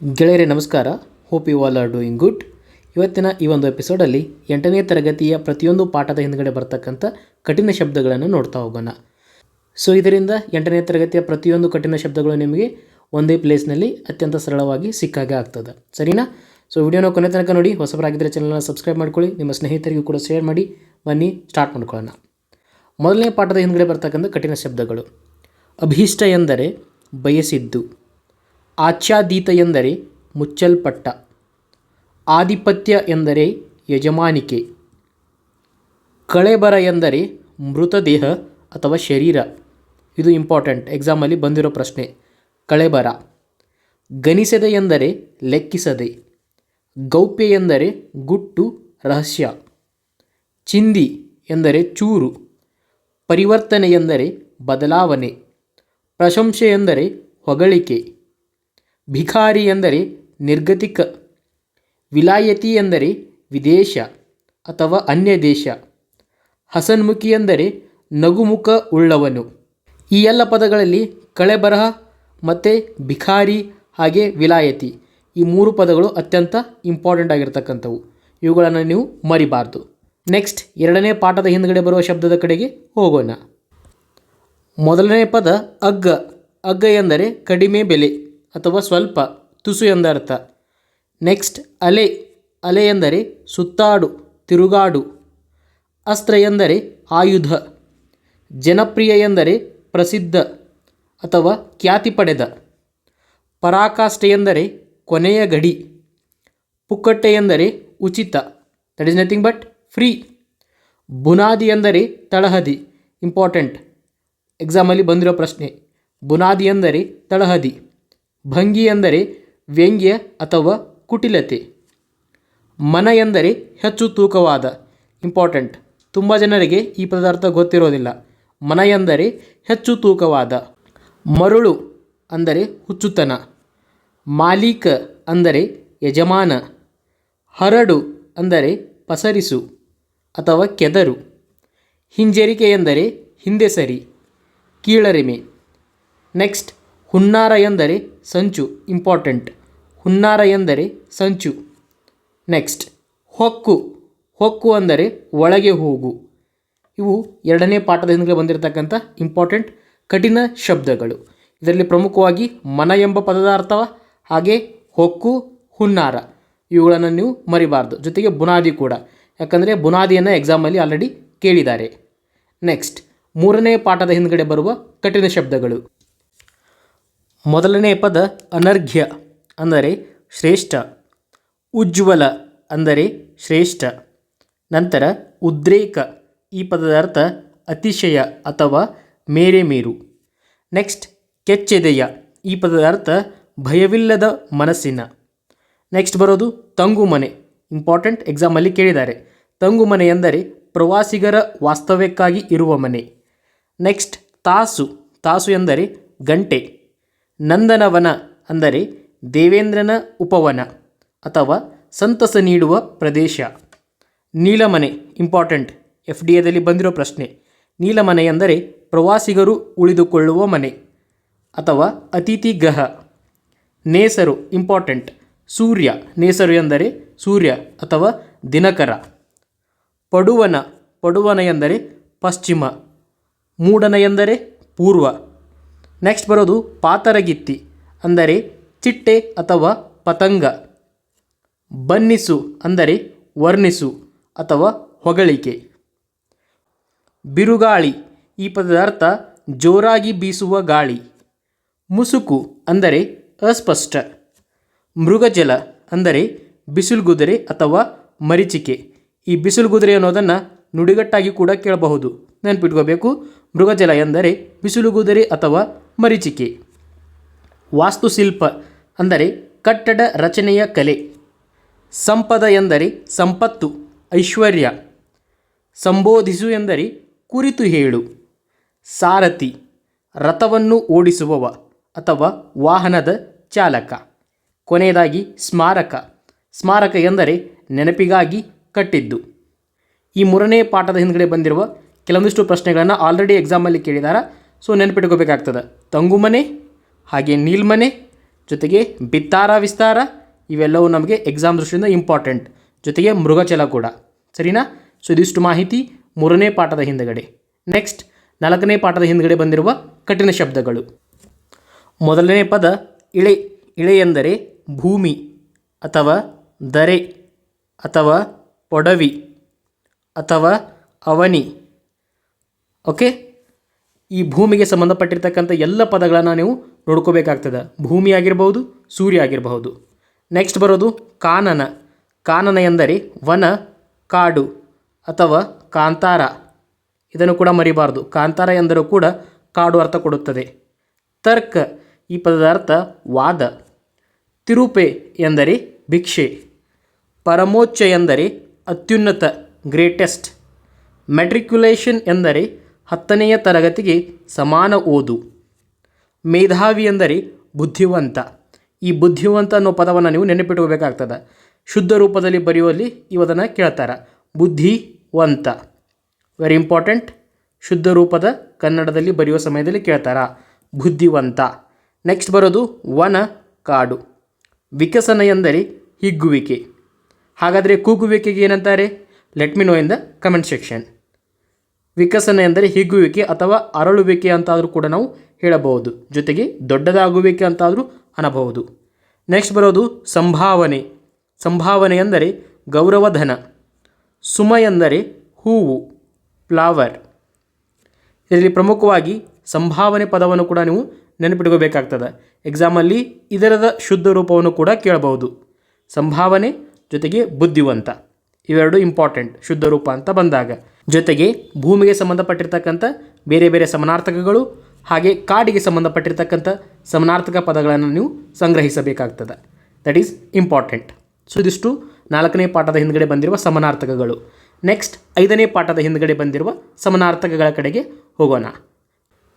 ಗೆಳೆಯರೇ, ನಮಸ್ಕಾರ. Hope you all are doing good ಇವತ್ತಿನ ಈ ಒಂದು ಎಪಿಸೋಡಲ್ಲಿ ಎಂಟನೇ ತರಗತಿಯ ಪ್ರತಿಯೊಂದು ಪಾಠದ ಹಿಂದ್ಗಡೆ ಬರ್ತಕ್ಕಂಥ ಕಠಿಣ ಶಬ್ದಗಳನ್ನು ನೋಡ್ತಾ ಹೋಗೋಣ. ಸೊ ಇದರಿಂದ ಎಂಟನೇ ತರಗತಿಯ ಪ್ರತಿಯೊಂದು ಕಠಿಣ ಶಬ್ದಗಳು ನಿಮಗೆ ಒಂದೇ ಪ್ಲೇಸ್ನಲ್ಲಿ ಅತ್ಯಂತ ಸರಳವಾಗಿ ಸಿಕ್ಕಾಗೆ ಆಗ್ತದೆ. ಸರಿನಾ? ಸೊ ವಿಡಿಯೋನ ಕೊನೆ ತನಕ ನೋಡಿ. ಹೊಸಬರಾಗಿದ್ದರೆ ಚಾನಲ್ನ ಸಬ್ಸ್ಕ್ರೈಬ್ ಮಾಡ್ಕೊಳ್ಳಿ. ನಿಮ್ಮ ಸ್ನೇಹಿತರಿಗೂ ಕೂಡ ಶೇರ್ ಮಾಡಿ. ಬನ್ನಿ ಸ್ಟಾರ್ಟ್ ಮಾಡ್ಕೊಳ್ಳೋಣ. ಮೊದಲನೇ ಪಾಠದ ಹಿಂದ್ಗಡೆ ಬರ್ತಕ್ಕಂಥ ಕಠಿಣ ಶಬ್ದಗಳು. ಅಭೀಷ್ಟ ಎಂದರೆ ಬಯಸಿದ್ದು. ಆಚ್ಛಾದೀತ ಎಂದರೆ ಮುಚ್ಚಲ್ಪಟ್ಟ, ಆಧಿಪತ್ಯ ಎಂದರೆ ಯಜಮಾನಿಕೆ, ಕಳೆಬರ ಎಂದರೆ ಮೃತದೇಹ ಅಥವಾ ಶರೀರ. ಇದು ಇಂಪಾರ್ಟೆಂಟ್ ಎಕ್ಸಾಮಲ್ಲಿ ಬಂದಿರೋ ಪ್ರಶ್ನೆ. ಕಳೆಬರ, ಗಣಿಸದೆ ಎಂದರೆ ಲೆಕ್ಕಿಸದೆ, ಗೌಪ್ಯ ಎಂದರೆ ಗುಟ್ಟು, ರಹಸ್ಯ, ಚಿಂದಿ ಎಂದರೆ ಚೂರು, ಪರಿವರ್ತನೆ ಎಂದರೆ ಬದಲಾವಣೆ, ಪ್ರಶಂಸೆ ಎಂದರೆ ಹೊಗಳಿಕೆ. ಭಿಖಾರಿ ಎಂದರೆ ನಿರ್ಗತಿಕ, ವಿಲಾಯತಿ ಎಂದರೆ ವಿದೇಶ ಅಥವಾ ಅನ್ಯ ದೇಶ, ಹಸನ್ಮುಖಿ ಎಂದರೆ ನಗುಮುಖ ಉಳ್ಳವನು. ಈ ಎಲ್ಲ ಪದಗಳಲ್ಲಿ ಕಳೆಬರಹ ಮತ್ತು ಭಿಖಾರಿ ಹಾಗೆ ವಿಲಾಯತಿ. ಈ ಮೂರು ಪದಗಳು ಅತ್ಯಂತ ಇಂಪಾರ್ಟೆಂಟ್ ಆಗಿರ್ತಕ್ಕಂಥವು. ಇವುಗಳನ್ನು ನೀವು ಮರಿಬಾರ್ದು. ನೆಕ್ಸ್ಟ್ ಎರಡನೇ ಪಾಠದ ಹಿಂದ್ಗಡೆ ಬರುವ ಶಬ್ದದ ಕಡೆಗೆ ಹೋಗೋಣ. ಮೊದಲನೇ ಪದ ಅಗ್ಗ. ಅಗ್ಗ ಎಂದರೆ ಕಡಿಮೆ ಬೆಲೆ. ಅಥವಾ ಸ್ವಲ್ಪ, ತುಸು ಎಂದರ್ಥ. ನೆಕ್ಸ್ಟ್, ಅಲೆ. ಅಲೆ ಎಂದರೆ ಸುತ್ತಾಡು, ತಿರುಗಾಡು. ಅಸ್ತ್ರ ಎಂದರೆ ಆಯುಧ. ಜನಪ್ರಿಯ ಎಂದರೆ ಪ್ರಸಿದ್ಧ ಅಥವಾ ಖ್ಯಾತಿ ಪಡೆದ. ಪರಾಕಾಷ್ಠೆ ಎಂದರೆ ಕೊನೆಯ ಗಡಿ. ಪುಕ್ಕಟ್ಟೆ ಎಂದರೆ ಉಚಿತ. That is nothing but free ಬುನಾದಿ ಎಂದರೆ ತಳಹದಿ. ಇಂಪಾರ್ಟೆಂಟ್ ಎಕ್ಸಾಮಲ್ಲಿ ಬಂದಿರೋ ಪ್ರಶ್ನೆ. ಬುನಾದಿ ಎಂದರೆ ತಳಹದಿ. ಭಂಗಿ ಎಂದರೆ ವ್ಯಂಗ್ಯ ಅಥವಾ ಕುಟಿಲತೆ. ಮನ ಎಂದರೆ ಹೆಚ್ಚು ತೂಕವಾದ ಇಂಪಾರ್ಟೆಂಟ್ ತುಂಬ ಜನರಿಗೆ ಈ ಪದಾರ್ಥ ಗೊತ್ತಿರೋದಿಲ್ಲ. ಮನ ಎಂದರೆ ಹೆಚ್ಚು ತೂಕವಾದ. ಮರುಳು ಅಂದರೆ ಹುಚ್ಚುತನ. ಮಾಲೀಕ ಅಂದರೆ ಯಜಮಾನ. ಹರಡು ಅಂದರೆ ಪಸರಿಸು ಅಥವಾ ಕೆದರು. ಹಿಂಜರಿಕೆ ಎಂದರೆ ಹಿಂದೆ ಸರಿ. ಕೀಳರಿಮೆ. ನೆಕ್ಸ್ಟ್ ಹುನ್ನಾರ ಎಂದರೆ ಸಂಚು ಇಂಪಾರ್ಟೆಂಟ್ ಹುನ್ನಾರ ಎಂದರೆ ಸಂಚು. ನೆಕ್ಸ್ಟ್ ಹೊಕ್ಕು. ಹೊಕ್ಕು ಅಂದರೆ ಒಳಗೆ ಹೋಗು. ಇವು ಎರಡನೇ ಪಾಠದ ಹಿಂದೆ ಬಂದಿರತಕ್ಕಂಥ ಇಂಪಾರ್ಟೆಂಟ್ ಕಠಿಣ ಶಬ್ದಗಳು. ಇದರಲ್ಲಿ ಪ್ರಮುಖವಾಗಿ ಮನ ಎಂಬ ಪದದ ಅರ್ಥ ಹಾಗೆ ಹೊಕ್ಕು, ಹುನ್ನಾರ. ಇವುಗಳನ್ನು ನೀವು ಮರಿಬಾರ್ದು. ಜೊತೆಗೆ ಬುನಾದಿ ಕೂಡ. ಯಾಕಂದರೆ ಬುನಾದಿಯನ್ನು ಎಕ್ಸಾಮಲ್ಲಿ ಆಲ್ರೆಡಿ ಕೇಳಿದ್ದಾರೆ. ನೆಕ್ಸ್ಟ್ ಮೂರನೇ ಪಾಠದ ಹಿಂದ್ಗಡೆ ಬರುವ ಕಠಿಣ ಶಬ್ದಗಳು. ಮೊದಲನೇ ಪದ ಅನರ್ಘ್ಯ ಅಂದರೆ ಶ್ರೇಷ್ಠ. ಉಜ್ವಲ ಅಂದರೆ ಶ್ರೇಷ್ಠ. ನಂತರ ಉದ್ರೇಕ, ಈ ಪದದ ಅರ್ಥ ಅತಿಶಯ ಅಥವಾ ಮೇರೆ ಮೇರು. ನೆಕ್ಸ್ಟ್, ಕೆಚ್ಚೆದೆಯ, ಈ ಪದದ ಅರ್ಥ ಭಯವಿಲ್ಲದ ಮನಸ್ಸಿನ. ನೆಕ್ಸ್ಟ್ ಬರೋದು ತಂಗುಮನೆ, ಇಂಪಾರ್ಟೆಂಟ್ ಎಕ್ಸಾಮಲ್ಲಿ ಕೇಳಿದ್ದಾರೆ. ತಂಗುಮನೆ ಎಂದರೆ ಪ್ರವಾಸಿಗರ ವಾಸ್ತವ್ಯಕ್ಕಾಗಿ ಇರುವ ಮನೆ. ನೆಕ್ಸ್ಟ್, ತಾಸು ತಾಸು ಎಂದರೆ ಗಂಟೆ. ನಂದನವನ ಅಂದರೆ ದೇವೇಂದ್ರನ ಉಪವನ ಅಥವಾ ಸಂತಸ ನೀಡುವ ಪ್ರದೇಶ. ನೀಲಮನೆ ಇಂಪಾರ್ಟೆಂಟ್ ಎಫ್ ಡಿ ಎದಲ್ಲಿ ಬಂದಿರೋ ಪ್ರಶ್ನೆ. ನೀಲಮನೆ ಎಂದರೆ ಪ್ರವಾಸಿಗರು ಉಳಿದುಕೊಳ್ಳುವ ಮನೆ ಅಥವಾ ಅತಿಥಿ ಗೃಹ. ನೇಸರು ಇಂಪಾರ್ಟೆಂಟ್ ಸೂರ್ಯ, ನೇಸರು ಎಂದರೆ ಸೂರ್ಯ ಅಥವಾ ದಿನಕರ. ಪಡುವನ ಪಡುವನ ಎಂದರೆ ಪಶ್ಚಿಮ. ಮೂಡನ ಎಂದರೆ ಪೂರ್ವ. ನೆಕ್ಸ್ಟ್ ಬರೋದು ಪಾತರಗಿತ್ತಿ, ಅಂದರೆ ಚಿಟ್ಟೆ ಅಥವಾ ಪತಂಗ. ಬನ್ನಿಸು, ಅಂದರೆ ವರ್ಣಿಸು ಅಥವಾ ಹೊಗಳಿಕೆ. ಬಿರುಗಾಳಿ, ಈ ಪದದ ಅರ್ಥ ಜೋರಾಗಿ ಬೀಸುವ ಗಾಳಿ. ಮುಸುಕು, ಅಂದರೆ ಅಸ್ಪಷ್ಟ. ಮೃಗಜಲ, ಅಂದರೆ ಬಿಸಿಲುಗುದುರೆ ಅಥವಾ ಮರೀಚಿಕೆ. ಈ ಬಿಸಿಲುಗುದುರೆ ಅನ್ನೋದನ್ನು ನುಡಿಗಟ್ಟಾಗಿ ಕೂಡ ಕೇಳಬಹುದು. ನೆನಪಿಟ್ಕೋಬೇಕು, ಮೃಗಜಲ ಎಂದರೆ ಬಿಸಿಲುಗುದುರೆ ಅಥವಾ ಮರೀಚಿಕೆ. ವಾಸ್ತುಶಿಲ್ಪ ಅಂದರೆ ಕಟ್ಟಡ ರಚನೆಯ ಕಲೆ. ಸಂಪದ ಎಂದರೆ ಸಂಪತ್ತು, ಐಶ್ವರ್ಯ. ಸಂಬೋಧಿಸು ಎಂದರೆ ಕುರಿತು ಹೇಳು. ಸಾರಥಿ, ರಥವನ್ನು ಓಡಿಸುವವ ಅಥವಾ ವಾಹನದ ಚಾಲಕ. ಕೊನೆಯದಾಗಿ ಸ್ಮಾರಕ. ಸ್ಮಾರಕ ಎಂದರೆ ನೆನಪಿಗಾಗಿ ಕಟ್ಟಿದ್ದು. ಈ ಮೂರನೇ ಪಾಠದ ಹಿಂದ್ಗಡೆ ಬಂದಿರುವ ಕೆಲವೊಂದಿಷ್ಟು ಪ್ರಶ್ನೆಗಳನ್ನು ಆಲ್ರೆಡಿ ಎಕ್ಸಾಮಲ್ಲಿ ಕೇಳಿದಾರ? ಸೊ ನೆನಪಿಟ್ಕೋಬೇಕಾಗ್ತದೆ. ತಂಗುಮನೆ ಹಾಗೆ ನೀಲ್ಮನೆ ಜೊತೆಗೆ ಬಿತ್ತಾರ, ವಿಸ್ತಾರ, ಇವೆಲ್ಲವೂ ನಮಗೆ ಎಕ್ಸಾಮ್ ದೃಷ್ಟಿಯಿಂದ ಇಂಪಾರ್ಟೆಂಟ್ ಜೊತೆಗೆ ಮೃಗಚಲ ಕೂಡ. ಸರಿನಾ? ಸೊ ಇದಿಷ್ಟು ಮಾಹಿತಿ ಮೂರನೇ ಪಾಠದ ಹಿಂದಗಡೆ. ನೆಕ್ಸ್ಟ್ ನಾಲ್ಕನೇ ಪಾಠದ ಹಿಂದಗಡೆ ಬಂದಿರುವ ಕಠಿಣ ಶಬ್ದಗಳು. ಮೊದಲನೇ ಪದ ಇಳೆ ಇಳೆ ಎಂದರೆ ಭೂಮಿ ಅಥವಾ ದರೆ ಅಥವಾ ಪೊಡವಿ ಅಥವಾ ಅವನಿ. ಓಕೆ ಈ ಭೂಮಿಗೆ ಸಂಬಂಧಪಟ್ಟಿರ್ತಕ್ಕಂಥ ಎಲ್ಲ ಪದಗಳನ್ನು ನೀವು ನೋಡ್ಕೋಬೇಕಾಗ್ತದೆ. ಭೂಮಿ ಆಗಿರಬಹುದು, ಸೂರ್ಯ ಆಗಿರಬಹುದು. ನೆಕ್ಸ್ಟ್ ಬರೋದು ಕಾನನ. ಕಾನನ ಎಂದರೆ ವನ, ಕಾಡು ಅಥವಾ ಕಾಂತಾರ. ಇದನ್ನು ಕೂಡ ಮರಿಬಾರ್ದು. ಕಾಂತಾರ ಎಂದರೂ ಕೂಡ ಕಾಡು ಅರ್ಥ ಕೊಡುತ್ತದೆ. ತರ್ಕ. ಈ ಪದದ ಅರ್ಥ ವಾದ. ತಿರುಪೆ ಎಂದರೆ ಭಿಕ್ಷೆ. ಪರಮೋಚ್ಚ ಎಂದರೆ ಅತ್ಯುನ್ನತ ಗ್ರೇಟೆಸ್ಟ್ ಮೆಟ್ರಿಕ್ಯುಲೇಷನ್ ಎಂದರೆ ಹತ್ತನೆಯ ತರಗತಿಗೆ ಸಮಾನ ಓದು. ಮೇಧಾವಿ ಎಂದರೆ ಬುದ್ಧಿವಂತ. ಈ ಬುದ್ಧಿವಂತ ಅನ್ನೋ ಪದವನ್ನು ನೀವು ನೆನಪಿಟ್ಕೋಬೇಕಾಗ್ತದೆ. ಶುದ್ಧ ರೂಪದಲ್ಲಿ ಬರೆಯುವಲ್ಲಿ ಇವದನ್ನು ಕೇಳ್ತಾರೆ. ಬುದ್ಧಿವಂತ. ವೆರಿ ಇಂಪಾರ್ಟೆಂಟ್ ಶುದ್ಧ ರೂಪದ ಕನ್ನಡದಲ್ಲಿ ಬರೆಯುವ ಸಮಯದಲ್ಲಿ ಕೇಳ್ತಾರ. ಬುದ್ಧಿವಂತ. ನೆಕ್ಸ್ಟ್ ಬರೋದು ವನ ಕಾಡು. ವಿಕಸನ ಎಂದರೆ ಹಿಗ್ಗುವಿಕೆ. ಹಾಗಾದರೆ ಕೂಗುವಿಕೆಗೆ ಏನಂತಾರೆ? Let me know in the comment section ವಿಕಸನ ಎಂದರೆ ಹಿಗ್ಗುವಿಕೆ ಅಥವಾ ಅರಳುವಿಕೆ ಅಂತಾದರೂ ಕೂಡ ನಾವು ಹೇಳಬಹುದು. ಜೊತೆಗೆ ದೊಡ್ಡದಾಗುವಿಕೆ ಅಂತಾದರೂ ಅನ್ನಬಹುದು ನೆಕ್ಸ್ಟ್ ಬರೋದು ಸಂಭಾವನೆ. ಸಂಭಾವನೆ ಎಂದರೆ ಗೌರವಧನ. ಸುಮ ಎಂದರೆ ಹೂವು, ಫ್ಲವರ್. ಇದರಲ್ಲಿ ಪ್ರಮುಖವಾಗಿ ಸಂಭಾವನೆ ಪದವನ್ನು ಕೂಡ ನೀವು ನೆನಪಿಟ್ಕೋಬೇಕಾಗ್ತದೆ. ಎಕ್ಸಾಮಲ್ಲಿ ಇದರದ ಶುದ್ಧ ರೂಪವನ್ನು ಕೂಡ ಕೇಳಬಹುದು. ಸಂಭಾವನೆ ಜೊತೆಗೆ ಬುದ್ಧಿವಂತ. ಇವೆರಡು ಇಂಪಾರ್ಟೆಂಟ್ ಶುದ್ಧ ರೂಪ ಅಂತ ಬಂದಾಗ. ಜೊತೆಗೆ ಭೂಮಿಗೆ ಸಂಬಂಧಪಟ್ಟಿರ್ತಕ್ಕಂಥ ಬೇರೆ ಬೇರೆ ಸಮನಾರ್ಥಕಗಳು ಹಾಗೆ ಕಾಡಿಗೆ ಸಂಬಂಧಪಟ್ಟಿರ್ತಕ್ಕಂಥ ಸಮನಾರ್ಥಕ ಪದಗಳನ್ನು ನೀವು ಸಂಗ್ರಹಿಸಬೇಕಾಗ್ತದೆ. ದಟ್ ಈಸ್ ಇಂಪಾರ್ಟೆಂಟ್ ಸೊ ಇದಿಷ್ಟು ನಾಲ್ಕನೇ ಪಾಠದ ಹಿಂದ್ಗಡೆ ಬಂದಿರುವ ಸಮನಾರ್ಥಕಗಳು. ನೆಕ್ಸ್ಟ್ ಐದನೇ ಪಾಠದ ಹಿಂದ್ಗಡೆ ಬಂದಿರುವ ಸಮನಾರ್ಥಕಗಳ ಕಡೆಗೆ ಹೋಗೋಣ.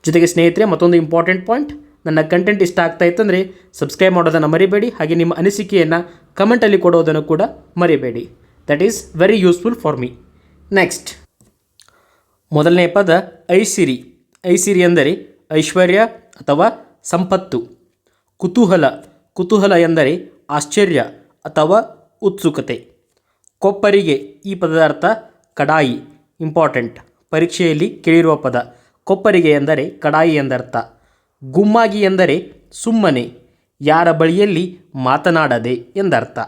ಜೊತೆಗೆ ಸ್ನೇಹಿತರೆ, ಮತ್ತೊಂದು ಇಂಪಾರ್ಟೆಂಟ್ ಪಾಯಿಂಟ್ ನನ್ನ ಕಂಟೆಂಟ್ ಇಷ್ಟ ಆಗ್ತಾ ಇತ್ತಂದರೆ ಸಬ್ಸ್ಕ್ರೈಬ್ ಮಾಡೋದನ್ನು ಮರಿಬೇಡಿ. ಹಾಗೆ ನಿಮ್ಮ ಅನಿಸಿಕೆಯನ್ನು ಕಮೆಂಟಲ್ಲಿ ಕೊಡೋದನ್ನು ಕೂಡ ಮರಿಬೇಡಿ. That is very useful for me next ಮೊದಲನೇ ಪದ ಐಸಿರಿ. ಐಸಿರಿ ಎಂದರೆ ಐಶ್ವರ್ಯ ಅಥವಾ ಸಂಪತ್ತು. ಕುತೂಹಲ. ಕುತೂಹಲ ಎಂದರೆ ಆಶ್ಚರ್ಯ ಅಥವಾ ಉತ್ಸುಕತೆ. ಕೊಪ್ಪರಿಗೆ ಈ ಪದದ ಅರ್ಥ ಕಡಾಯಿ. ಇಂಪಾರ್ಟೆಂಟ್. ಪರೀಕ್ಷೆಯಲ್ಲಿ ಕೇಳಿರುವ ಪದ. ಕೊಪ್ಪರಿಗೆ ಎಂದರೆ ಕಡಾಯಿ ಎಂದರ್ಥ. ಗುಮ್ಮಾಗಿ ಎಂದರೆ ಸುಮ್ಮನೆ. ಯಾರ ಬಳಿಯಲ್ಲಿ ಮಾತನಾಡದೆ ಎಂದರ್ಥ.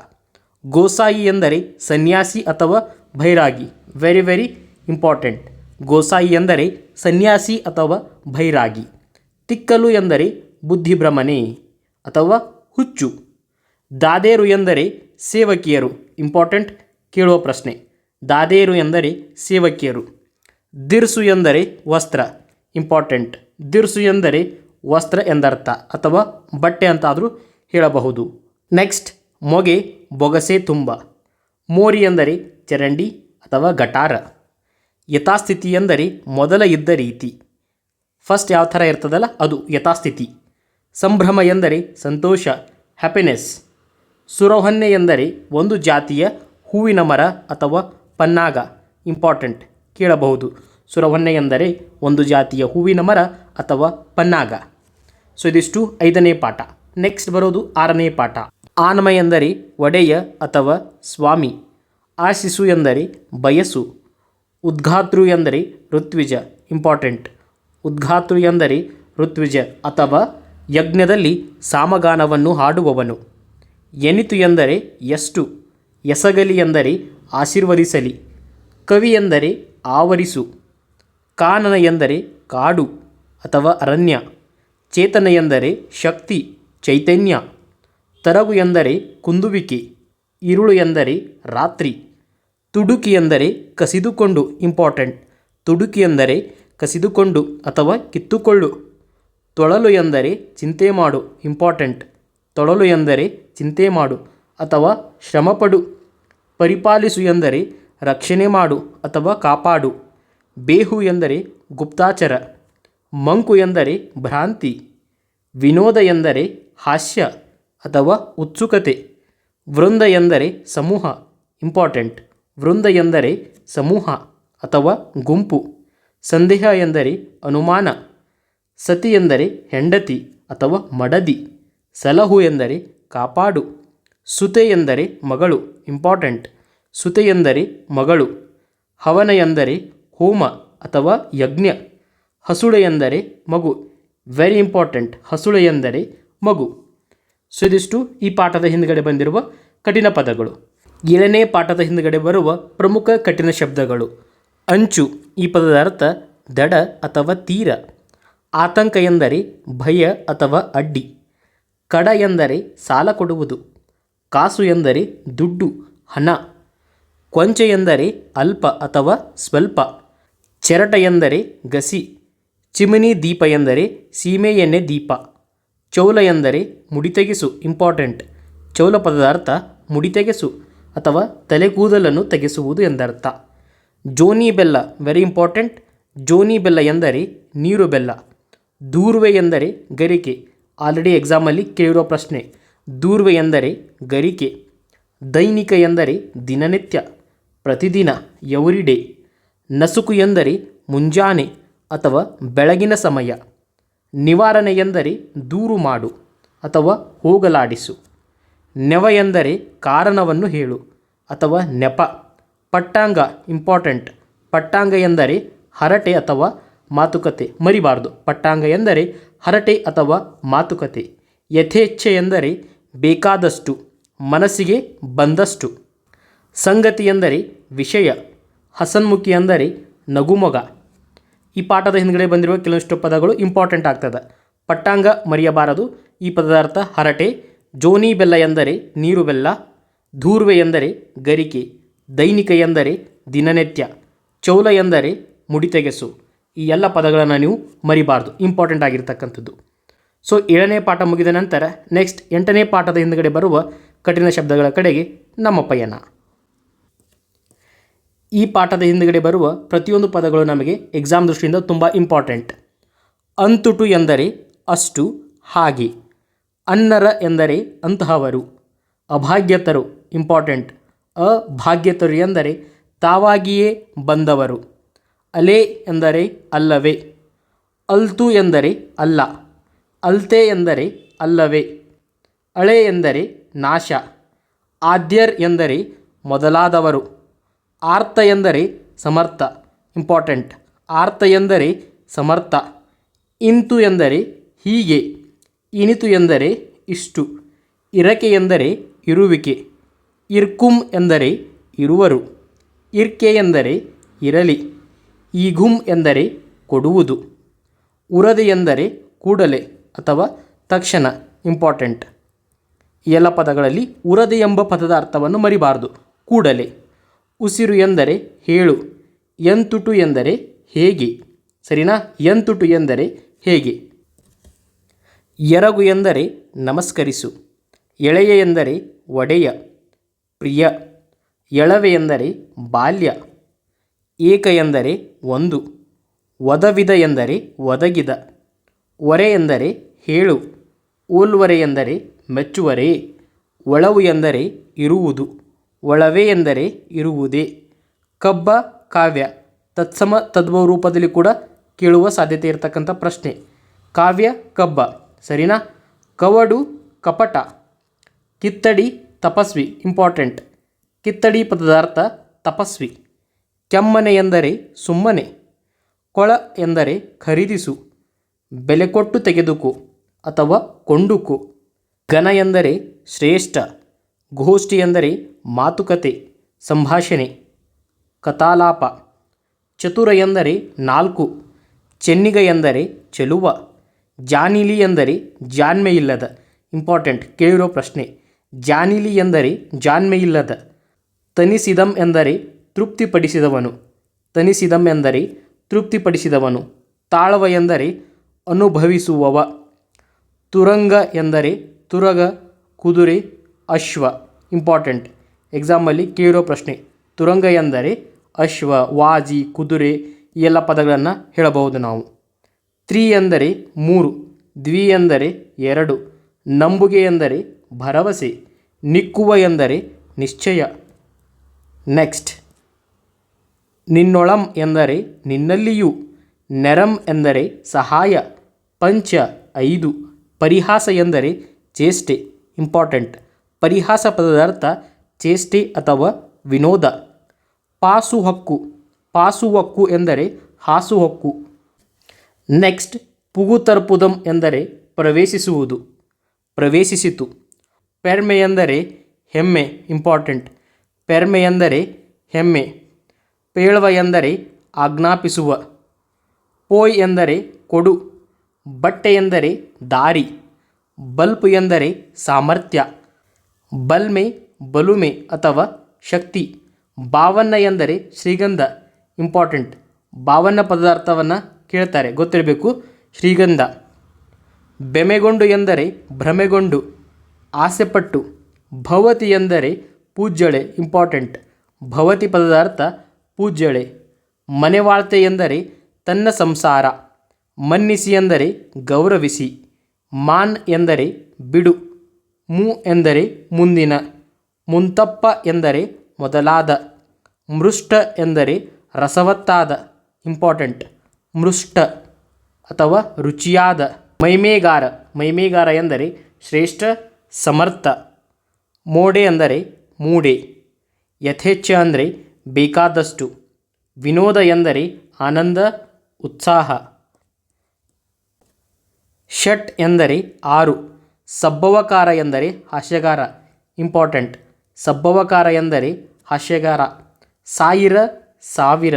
ಗೋಸಾಯಿ ಎಂದರೆ ಸನ್ಯಾಸಿ ಅಥವಾ ಭೈರಾಗಿ ವೆರಿ ವೆರಿ ಇಂಪಾರ್ಟೆಂಟ್ ಗೋಸಾಯಿ ಎಂದರೆ ಸನ್ಯಾಸಿ ಅಥವಾ ಭೈರಾಗಿ, ತಿಕ್ಕಲು ಎಂದರೆ ಬುದ್ಧಿಭ್ರಮಣೆ ಅಥವಾ ಹುಚ್ಚು, ದಾದೇರು ಎಂದರೆ ಸೇವಕಿಯರು, ಇಂಪಾರ್ಟೆಂಟ್ ಕೇಳುವ ಪ್ರಶ್ನೆ, ದಾದೇರು ಎಂದರೆ ಸೇವಕಿಯರು, ದಿರ್ಸು ಎಂದರೆ ವಸ್ತ್ರ, ಇಂಪಾರ್ಟೆಂಟ್, ದಿರ್ಸು ಎಂದರೆ ವಸ್ತ್ರ ಎಂದರ್ಥ ಅಥವಾ ಬಟ್ಟೆ ಅಂತಾದರೂ ಹೇಳಬಹುದು. ನೆಕ್ಸ್ಟ್, ಮೊಗೆ, ಬೊಗಸೆ ತುಂಬ, ಮೋರಿ ಎಂದರೆ ಚರಂಡಿ ಅಥವಾ ಗಟಾರ. ಯಥಾಸ್ಥಿತಿ ಎಂದರೆ ಮೊದಲ ಇದ್ದ ರೀತಿ. ಫಸ್ಟ್ ಯಾವ ಥರ ಇರ್ತದಲ್ಲ? ಅದು ಯಥಾಸ್ಥಿತಿ. ಸಂಭ್ರಮ ಎಂದರೆ ಸಂತೋಷ ಹ್ಯಾಪಿನೆಸ್ ಸುರಹೊನ್ನೆ ಎಂದರೆ ಒಂದು ಜಾತಿಯ ಹೂವಿನ ಮರ ಅಥವಾ ಪನ್ನಾಗ ಇಂಪಾರ್ಟೆಂಟ್ ಕೇಳಬಹುದು. ಸುರಹೊನ್ನೆ ಎಂದರೆ ಒಂದು ಜಾತಿಯ ಹೂವಿನ ಮರ ಅಥವಾ ಪನ್ನಾಗ. ಸೊ ಇದಿಷ್ಟು ಐದನೇ ಪಾಠ. ನೆಕ್ಸ್ಟ್ ಬರೋದು ಆರನೇ ಪಾಠ. ಆನಮ ಎಂದರೆ ಒಡೆಯ ಅಥವಾ ಸ್ವಾಮಿ. ಆಶಿಸು ಎಂದರೆ ಬಯಸು. ಉದ್ಘಾತೃ ಎಂದರೆ ಋತ್ವಿಜ ಇಂಪಾರ್ಟೆಂಟ್ ಉದ್ಘಾತೃ ಎಂದರೆ ಋತ್ವಿಜ ಅಥವಾ ಯಜ್ಞದಲ್ಲಿ ಸಾಮಗಾನವನ್ನು ಹಾಡುವವನು. ಎನಿತು ಎಂದರೆ ಎಷ್ಟು ಎಸಗಲಿ ಎಂದರೆ ಆಶೀರ್ವದಿಸಲಿ. ಕವಿ ಎಂದರೆ ಆವರಿಸು, ಕಾನನ ಎಂದರೆ ಕಾಡು ಅಥವಾ ಅರಣ್ಯ. ಚೇತನ ಎಂದರೆ ಶಕ್ತಿ, ಚೈತನ್ಯ. ತರಗು ಎಂದರೆ ಕುಂದುವಿಕೆ, ಇರುಳು ಎಂದರೆ ರಾತ್ರಿ. ತುಡುಕಿ ಎಂದರೆ ಕಸಿದುಕೊಂಡು ಇಂಪಾರ್ಟೆಂಟ್ ತುಡುಕಿ ಎಂದರೆ ಕಸಿದುಕೊಂಡು ಅಥವಾ ಕಿತ್ತುಕೊಳ್ಳು. ತೊಳಲು ಎಂದರೆ ಚಿಂತೆ ಮಾಡು ಇಂಪಾರ್ಟೆಂಟ್ ತೊಳಲು ಎಂದರೆ ಚಿಂತೆ ಮಾಡು ಅಥವಾ ಶ್ರಮಪಡು. ಪರಿಪಾಲಿಸು ಎಂದರೆ ರಕ್ಷಣೆ ಮಾಡು ಅಥವಾ ಕಾಪಾಡು. ಬೇಹು ಎಂದರೆ ಗುಪ್ತಾಚರ. ಮಂಕು ಎಂದರೆ ಭ್ರಾಂತಿ. ವಿನೋದ ಎಂದರೆ ಹಾಸ್ಯ ಅಥವಾ ಉತ್ಸುಕತೆ. ವೃಂದ ಎಂದರೆ ಸಮೂಹ ಇಂಪಾರ್ಟೆಂಟ್ ವೃಂದ ಎಂದರೆ ಸಮೂಹ ಅಥವಾ ಗುಂಪು. ಸಂದೇಹ ಎಂದರೆ ಅನುಮಾನ. ಸತಿ ಎಂದರೆ ಹೆಂಡತಿ ಅಥವಾ ಮಡದಿ. ಸಲಹು ಎಂದರೆ ಕಾಪಾಡು. ಸುತೆ ಎಂದರೆ ಮಗಳು ಇಂಪಾರ್ಟೆಂಟ್ ಸುತೆ ಎಂದರೆ ಮಗಳು. ಹವನ ಎಂದರೆ ಹೋಮ ಅಥವಾ ಯಜ್ಞ. ಹಸುಳೆ ಎಂದರೆ ಮಗು. ವೆರಿ ಇಂಪಾರ್ಟೆಂಟ್ ಹಸುಳೆ ಎಂದರೆ ಮಗು. ಸೊ, ಇದಿಷ್ಟು ಈ ಪಾಠದ ಹಿಂದ್ಗಡೆ ಬಂದಿರುವ ಕಠಿಣ ಪದಗಳು. ಏಳನೇ ಪಾಠದ ಹಿಂದುಗಡೆ ಬರುವ ಪ್ರಮುಖ ಕಠಿಣ ಶಬ್ದಗಳು. ಅಂಚು ಈ ಪದದ ಅರ್ಥ ದಡ ಅಥವಾ ತೀರ. ಆತಂಕ ಎಂದರೆ ಭಯ ಅಥವಾ ಅಡ್ಡಿ. ಕಡ ಎಂದರೆ ಸಾಲ ಕೊಡುವುದು. ಕಾಸು ಎಂದರೆ ದುಡ್ಡು, ಹಣ. ಕೊಂಚ ಎಂದರೆ ಅಲ್ಪ ಅಥವಾ ಸ್ವಲ್ಪ. ಚೆರಟ ಎಂದರೆ ಗಸಿ. ಚಿಮನಿ ದೀಪ ಎಂದರೆ ಸೀಮೆ ಎಣ್ಣೆ ದೀಪ. ಚೌಲ ಎಂದರೆ ಮುಡಿತೆಗೆಸು, ಇಂಪಾರ್ಟೆಂಟ್. ಚೌಲ ಪದದ ಅರ್ಥ ಮುಡಿತೆಗೆಸು. ಅಥವಾ ತಲೆಗೂದಲನ್ನು ತೆಗೆಸುವುದು ಎಂದರ್ಥ. ಜೋನಿ ಬೆಲ್ಲ ವೆರಿ ಇಂಪಾರ್ಟೆಂಟ್ ಜೋನಿ ಬೆಲ್ಲ ಎಂದರೆ ನೀರು ಬೆಲ್ಲ. ದೂರ್ವೆ ಎಂದರೆ ಗರಿಕೆ. ಆಲ್ರೆಡಿ ಎಕ್ಸಾಮಲ್ಲಿ ಕೇಳಿರೋ ಪ್ರಶ್ನೆ. ದೂರ್ವೆ ಎಂದರೆ ಗರಿಕೆ. ದೈನಿಕ ಎಂದರೆ ದಿನನಿತ್ಯ. ಪ್ರತಿದಿನ ಎವ್ರಿಡೇ ನಸುಕು ಎಂದರೆ ಮುಂಜಾನೆ ಅಥವಾ ಬೆಳಗಿನ ಸಮಯ. ನಿವಾರಣೆ ಎಂದರೆ ದೂರು ಮಾಡು ಅಥವಾ ಹೋಗಲಾಡಿಸು. ನೆವ ಎಂದರೆ ಕಾರಣವನ್ನು ಹೇಳು ಅಥವಾ ನೆಪ, ಪಟ್ಟಾಂಗ ಇಂಪಾರ್ಟೆಂಟ್ ಪಟ್ಟಾಂಗ ಎಂದರೆ ಹರಟೆ ಅಥವಾ ಮಾತುಕತೆ, ಮರಿಬಾರದು. ಪಟ್ಟಾಂಗ ಎಂದರೆ ಹರಟೆ ಅಥವಾ ಮಾತುಕತೆ. ಯಥೇಚ್ಛೆ ಎಂದರೆ ಬೇಕಾದಷ್ಟು, ಮನಸ್ಸಿಗೆ ಬಂದಷ್ಟು. ಸಂಗತಿ ಎಂದರೆ ವಿಷಯ. ಹಸನ್ಮುಖಿ ಎಂದರೆ ನಗುಮೊಗ. ಈ ಪಾಠದ ಹಿಂದ್ಗಡೆ ಬಂದಿರುವ ಕೆಲವಷ್ಟು ಪದಗಳು ಇಂಪಾರ್ಟೆಂಟ್ ಆಗ್ತದೆ. ಪಟ್ಟಾಂಗ ಮರೆಯಬಾರದು. ಈ ಪದದ ಅರ್ಥ ಹರಟೆ ಜೋನಿ ಬೆಲ್ಲ ಎಂದರೆ ನೀರು ಬೆಲ್ಲ, ಧೂರ್ವೆ ಎಂದರೆ ಗರಿಕೆ, ದೈನಿಕ ಎಂದರೆ ದಿನನಿತ್ಯ, ಚೌಲ ಎಂದರೆ ಮುಡಿತೆಗೆಸು. ಈ ಎಲ್ಲ ಪದಗಳನ್ನು ನೀವು ಮರಿಬಾರ್ದು ಇಂಪಾರ್ಟೆಂಟ್ ಆಗಿರ್ತಕ್ಕಂಥದ್ದು. ಸೊ ಏಳನೇ ಪಾಠ ಮುಗಿದ ನಂತರ ನೆಕ್ಸ್ಟ್ ಎಂಟನೇ ಪಾಠದ ಹಿಂದ್ಗಡೆ ಬರುವ ಕಠಿಣ ಶಬ್ದಗಳ ಕಡೆಗೆ ನಮ್ಮ ಪಯಣ. ಈ ಪಾಠದ ಹಿಂದ್ಗಡೆ ಬರುವ ಪ್ರತಿಯೊಂದು ಪದಗಳು ನಮಗೆ ಎಕ್ಸಾಮ್ ದೃಷ್ಟಿಯಿಂದ ತುಂಬ ಇಂಪಾರ್ಟೆಂಟ್ ಅಂತುಟು ಎಂದರೆ ಅಷ್ಟು, ಹಾಗೆ. ಅನ್ನರ ಎಂದರೆ ಅಂತಹವರು. ಅಭಾಗ್ಯತರು ಇಂಪಾರ್ಟೆಂಟ್ ಅಭಾಗ್ಯತರು ಎಂದರೆ ತಾವಾಗಿಯೇ ಬಂದವರು. ಅಲೆ ಎಂದರೆ ಅಲ್ಲವೇ. ಅಲ್ತು ಎಂದರೆ ಅಲ್ಲ. ಅಲ್ತೆ ಎಂದರೆ ಅಲ್ಲವೇ. ಅಳೆ ಎಂದರೆ ನಾಶ. ಆದ್ಯರ್ ಎಂದರೆ ಮೊದಲಾದವರು. ಆರ್ತ ಎಂದರೆ ಸಮರ್ಥ ಇಂಪಾರ್ಟೆಂಟ್ ಆರ್ತ ಎಂದರೆ ಸಮರ್ಥ. ಇಂತು ಎಂದರೆ ಹೀಗೆ. ಇನಿತು ಎಂದರೆ ಇಷ್ಟು, ಇರಕೆ ಎಂದರೆ ಇರುವಿಕೆ, ಇರ್ಕುಂ ಎಂದರೆ ಇರುವರು, ಇರ್ಕೆ ಎಂದರೆ ಇರಲಿ ಈಗುಂ ಎಂದರೆ ಕೊಡುವುದು, ಉರದೆ ಎಂದರೆ ಕೂಡಲೇ ಅಥವಾ ತಕ್ಷಣ, ಇಂಪಾರ್ಟೆಂಟ್. ಎಲ್ಲ ಪದಗಳಲ್ಲಿ ಉರದೆ ಎಂಬ ಪದದ ಅರ್ಥವನ್ನು ಮರಿಬಾರದು, ಕೂಡಲೇ. ಉಸಿರು ಎಂದರೆ ಹೇಳು, ಎಂತುಟು ಎಂದರೆ ಹೇಗೆ, ಸರಿನಾ? ಎಂತುಟು ಎಂದರೆ ಹೇಗೆ. ಎರಗು ಎಂದರೆ ನಮಸ್ಕರಿಸು, ಎಳೆಯ ಎಂದರೆ ಒಡೆಯ, ಪ್ರಿಯ, ಎಳವೆ ಎಂದರೆ ಬಾಲ್ಯ, ಏಕ ಎಂದರೆ ಒಂದು, ಒದವಿದ ಎಂದರೆ ಒದಗಿದ, ಒರೆ ಎಂದರೆ ಹೇಳು, ಓಲ್ವರೆ ಎಂದರೆ ಮೆಚ್ಚುವರೆ, ಒಳವು ಎಂದರೆ ಇರುವುದು, ಒಳವೆ ಎಂದರೆ ಇರುವುದೇ, ಕಬ್ಬ ಕಾವ್ಯ ತತ್ಸಮ ತದ್ವ ರೂಪದಲ್ಲಿ ಕೂಡ ಕೇಳುವ ಸಾಧ್ಯತೆ ಇರತಕ್ಕಂಥ ಪ್ರಶ್ನೆ. ಕಾವ್ಯ ಕಬ್ಬ. ಸರಿನಾ? ಕವಡು, ಕಪಟ, ಕಿತ್ತಡಿ, ತಪಸ್ವಿ ಇಂಪಾರ್ಟೆಂಟ್ ಕಿತ್ತಡಿ ಪದದ ಅರ್ಥ ತಪಸ್ವಿ. ಕೆಮ್ಮನೆ ಎಂದರೆ ಸುಮ್ಮನೆ. ಕೊಳ ಎಂದರೆ ಖರೀದಿಸು. ಬೆಲೆ ಕೊಟ್ಟು ತೆಗೆದುಕು ಅಥವಾ ಕೊಂಡುಕು. ಘನ ಎಂದರೆ ಶ್ರೇಷ್ಠ. ಗೋಷ್ಠಿ ಎಂದರೆ ಮಾತುಕತೆ, ಸಂಭಾಷಣೆ. ಕಥಾಲಾಪ. ಚತುರ ಎಂದರೆ ನಾಲ್ಕು. ಚೆನ್ನಿಗ ಎಂದರೆ ಚೆಲುವ. ಜಾನಿಲಿ ಎಂದರೆ ಜಾನ್ಮೆ ಇಲ್ಲದ ಇಂಪಾರ್ಟೆಂಟ್ ಕೇಳಿರೋ ಪ್ರಶ್ನೆ. ಜಾನಿಲಿ ಎಂದರೆ ಜಾನ್ಮೆ ಇಲ್ಲದ ತನಿಸಿದಂ ಎಂದರೆ ತೃಪ್ತಿಪಡಿಸಿದವನು. ತನಿಸಿದಂ ಎಂದರೆ ತೃಪ್ತಿಪಡಿಸಿದವನು. ತಾಳವ ಎಂದರೆ ಅನುಭವಿಸುವವ. ತುರಂಗ ಎಂದರೆ ತುರಗ, ಕುದುರೆ, ಅಶ್ವ. ಇಂಪಾರ್ಟೆಂಟ್ ಎಕ್ಸಾಮಲ್ಲಿ ಕೇಳಿರೋ ಪ್ರಶ್ನೆ. ತುರಂಗ ಎಂದರೆ ಅಶ್ವ, ವಾಜಿ, ಕುದುರೆ ಈ ಎಲ್ಲ ಪದಗಳನ್ನು ಹೇಳಬಹುದು ನಾವು. ತ್ರಿ ಎಂದರೆ ಮೂರು, ದ್ವಿ ಎಂದರೆ ಎರಡು, ನಂಬುಗೆ ಎಂದರೆ ಭರವಸೆ, ನಿಕ್ಕುವ ಎಂದರೆ ನಿಶ್ಚಯ. ನೆಕ್ಸ್ಟ್. ನಿನ್ನೊಳಂ ಎಂದರೆ ನಿನ್ನಲ್ಲಿಯೂ, ನೆರಂ ಎಂದರೆ ಸಹಾಯ, ಪಂಚ ಐದು, ಪರಿಹಾಸ ಎಂದರೆ ಚೇಷ್ಟೆ, ಇಂಪಾರ್ಟೆಂಟ್. ಪರಿಹಾಸ ಪದದ ಅರ್ಥ ಚೇಷ್ಟೆ ಅಥವಾ ವಿನೋದ. ಪಾಸು ಹಕ್ಕು ಪಾಸು ಹಕ್ಕು ಎಂದರೆ ಹಾಸು ಹಕ್ಕು. ನೆಕ್ಸ್ಟ್ ಪುಗುತರ್ಪುದಂ ಎಂದರೆ ಪ್ರವೇಶಿಸುವುದು. ಪ್ರವೇಶಿಸಿತು. ಪೆರ್ಮೆ ಎಂದರೆ ಹೆಮ್ಮೆ ಇಂಪಾರ್ಟೆಂಟ್ ಪೆರ್ಮೆ ಎಂದರೆ ಹೆಮ್ಮೆ. ಪೇಳ್ವ ಎಂದರೆ ಆಜ್ಞಾಪಿಸುವ. ಪೋಯ್ ಎಂದರೆ ಕೊಡು. ಬಟ್ಟೆ ಎಂದರೆ ದಾರಿ. ಬಲ್ಪ್ ಎಂದರೆ ಸಾಮರ್ಥ್ಯ. ಬಲ್ಮೆ, ಬಲುಮೆ ಅಥವಾ ಶಕ್ತಿ. ಭಾವನ್ನ ಎಂದರೆ ಶ್ರೀಗಂಧ ಇಂಪಾರ್ಟೆಂಟ್ ಭಾವನ್ನ ಪದಾರ್ಥವನ್ನು ಕೇಳ್ತಾರೆ. ಗೊತ್ತಿರಬೇಕು. ಶ್ರೀಗಂಧ. ಬೆಮೆಗೊಂಡು ಎಂದರೆ ಭ್ರಮೆಗೊಂಡು, ಆಸೆಪಟ್ಟು. ಭವತಿ ಎಂದರೆ ಪೂಜ್ಯಳೆ ಇಂಪಾರ್ಟೆಂಟ್ ಭವತಿ ಪದದ ಅರ್ಥ ಪೂಜ್ಯಳೆ. ಮನೆವಾಳ್ತೆ ಎಂದರೆ ತನ್ನ ಸಂಸಾರ. ಮನ್ನಿಸಿ ಎಂದರೆ ಗೌರವಿಸಿ. ಮಾನ್ ಎಂದರೆ ಬಿಡು. ಮು ಎಂದರೆ ಮುಂದಿನ. ಮುಂತಪ್ಪ ಎಂದರೆ ಮೊದಲಾದ. ಮೃಷ್ಟ ಎಂದರೆ ರಸವತ್ತಾದ. ಇಂಪಾರ್ಟೆಂಟ್ ಮೃಷ್ಟ ಅಥವಾ ರುಚಿಯಾದ ಮೈಮೇಗಾರ. ಮೈಮೇಗಾರ ಎಂದರೆ ಶ್ರೇಷ್ಠ, ಸಮರ್ಥ. ಮೋಡೆ ಅಂದರೆ ಮೂಡೆ. ಯಥೇಚ್ಛ ಅಂದರೆ ಬೇಕಾದಷ್ಟು. ವಿನೋದ ಎಂದರೆ ಆನಂದ, ಉತ್ಸಾಹ. ಷಟ್ ಎಂದರೆ ಆರು. ಸಬ್ಬವಕಾರ ಎಂದರೆ ಹಾಸ್ಯಗಾರ. ಇಂಪಾರ್ಟೆಂಟ್. ಸಬ್ಬವಕಾರ ಎಂದರೆ ಹಾಸ್ಯಗಾರ. ಸಾವಿರ ಸಾವಿರ.